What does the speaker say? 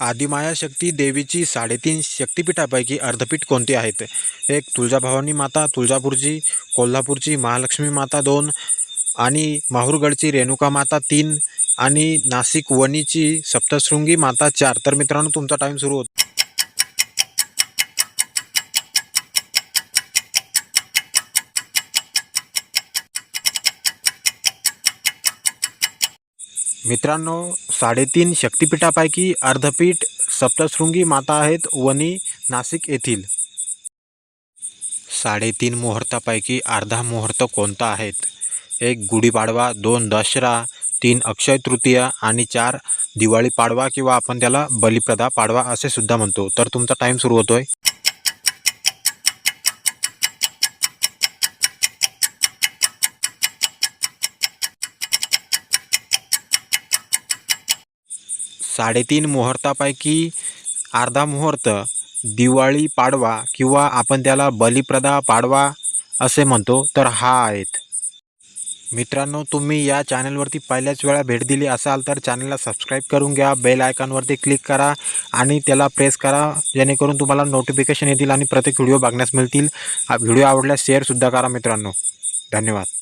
आदिमाया शक्ती देवीची साडेतीन शक्तिपीठापैकी अर्धपीठ कोणती आहेत? एक तुळजाभवानी माता तुळजापूरची कोल्हापूरची महालक्ष्मी माता दोन आणि माहूरगडची रेणुका माता तीन आणि नाशिक वणीची सप्तशृंगी माता चार. तर मित्रांनो तुमचा टाईम सुरू होतो. मित्रांनो साडेतीन शक्तिपीठापैकी अर्धपीठ सप्तशृंगी माता आहेत वणी नाशिक येथील. साडेतीन मुहूर्तापैकी अर्धा मुहूर्त कोणता आहेत? एक गुढीपाडवा दोन दसरा तीन अक्षय तृतीया आणि चार दिवाळी पाडवा किंवा आपण त्याला बलिप्रदा पाडवा असे सुद्धा म्हणतो. तर तुमचा टाईम सुरू होतोय. साडेतीन मुहूर्तापैकी अर्धा मुहूर्त दिवाळी पाडवा किंवा आपण त्याला बलिप्रदा पाडवा असे म्हणतो तर हा आहेत. मित्रांनो तुम्ही या चॅनलवरती पहिल्याच वेळा भेट दिली असाल तर चॅनलला सबस्क्राईब करून घ्या बेल आयकॉनवरती क्लिक करा आणि त्याला प्रेस करा जेणेकरून तुम्हाला नोटिफिकेशन येतील आणि प्रत्येक व्हिडिओ बघण्यास मिळतील. हा व्हिडिओ आवडल्यास शेअरसुद्धा करा मित्रांनो. धन्यवाद.